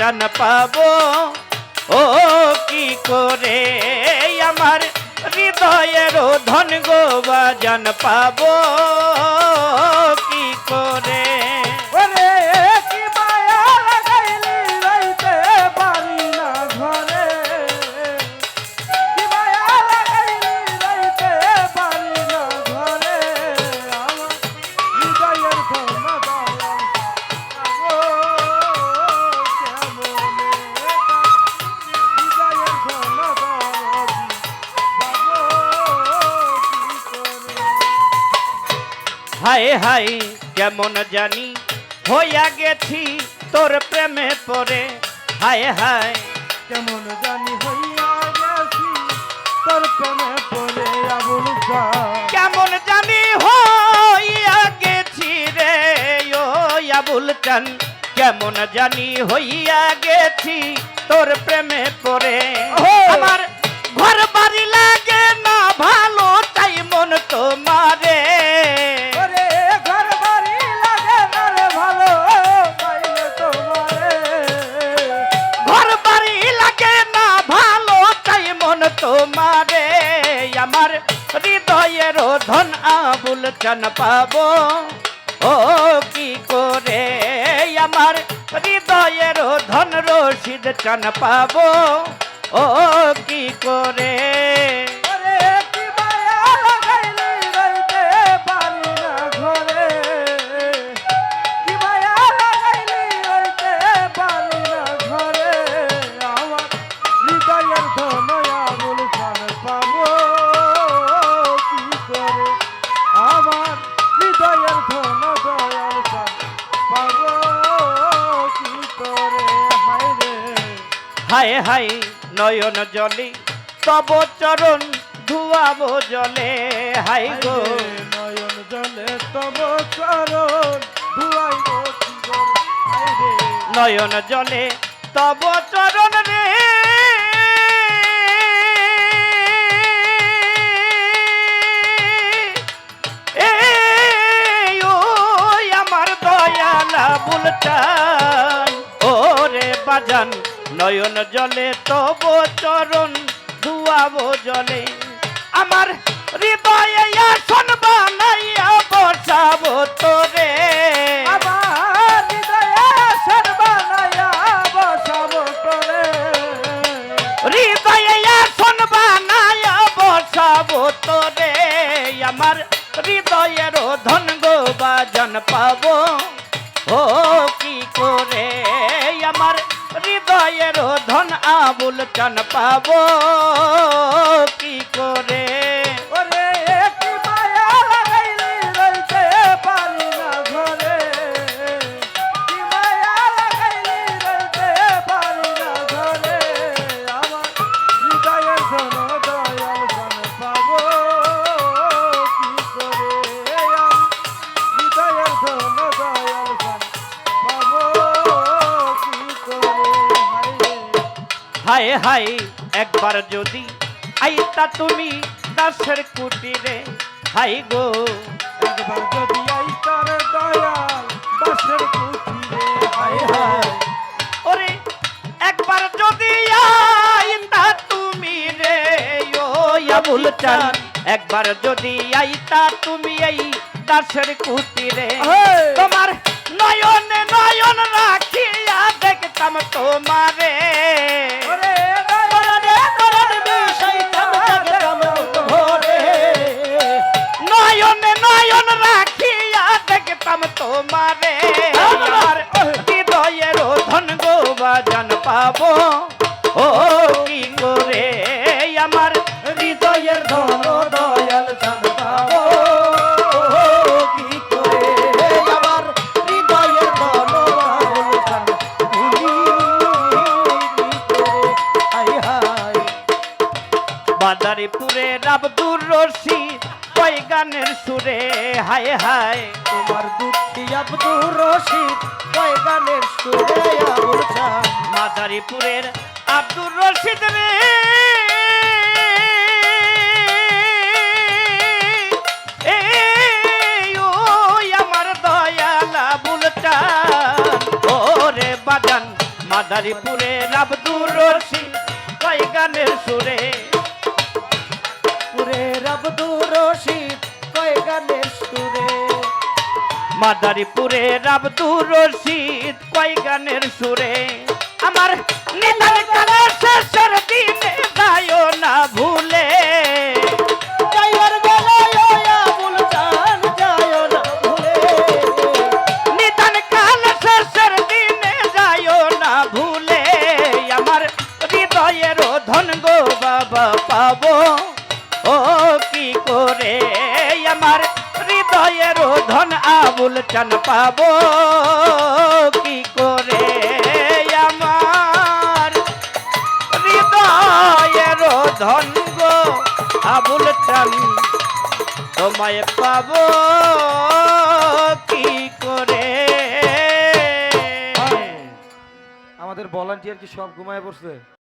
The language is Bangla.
আবুল পাব। ও কি করে আমার হৃদয়ের ধন গো বাজান পাবো? কি করে হায় হায় কেমন জানি হইয়া গেছি তোর প্রেমে পড়ে। হায় হায় কেমন জানি হইয়া গেছি তোর প্রেমে পড়ে আবুল কেমন জানি হইয়া গেছি রে ও আবুল চান। কেমন জানি হইয়া গেছি তোর প্রেমে ওহো! আমার ঘর বাড়ি লাগে না ভালো চাই মন তোমারে। তোমারে, আমার হৃদয়ের ধন আবুল চান পাবো। ও কি করে, আমার হৃদয়ের ধন রশিদ চান পাবো। ও কি করে হায় হায় নয়ন জলে তব চরণ ধুয়াবো জলে। হাই গো। নয়ন জলে তব চরণ চিগর নয়ন জলে তব চরণ রে। আমার দয়ালা বুলটান ও রে বাজান নয়ন জলে তব চরণ ধুয়াবো জলে। আমার হৃদয়ে আসন বানাইয়া বসাবো তোরে। আমার হৃদয়ে সর্বনায়া বসাব করে হৃদয়ে আসন বানায়া বসাবো তোরে। আমার হৃদয়ের ধন গো বাজন পাবো। ও কি করে? আমার হৃদয়ের ধন আবুল চান পাবো। কি হায় রে হায় একবার যদি আইতা তুমি দাসের কুটিরে হাই গো। একবার যদি আইতার দয়াল বাসের কুঠিরে হায় হায়। ওরে একবার যদি আইতা তুমি রে ও আবুল চান। একবার যদি আইতা তুমি এই দাসের কুটিরে হেই! তোমার নয়নে নয়ন রাখিয়া দেখতাম তোমারে। নয়নে নয়ন রাখিয়া দেখতাম তোমারে। হৃদয়ের ধন গো বাজান পাবো। ও কি করে আব্দুর রশিদ কয় গানের সুরে? হায় হায়। তোমার দুঃখী আব্দুর রশিদ কয় গানের সুরে? মাদারীপুরের আব্দুর রশিদ রে। মাদারীপুরে আব্দুর রশিদ কয় গানের সুরে? মাদারীপুরে আব্দুর রশিদ কয় গানের সুরে? আমার আবুল চান পাবো, কি করে আমার? হৃদয়ের ধন গো আবুল চান তোমায় পাবো, কি করে? আমাদের ভলান্টিয়ার কি সব ঘুমায় পড়ছে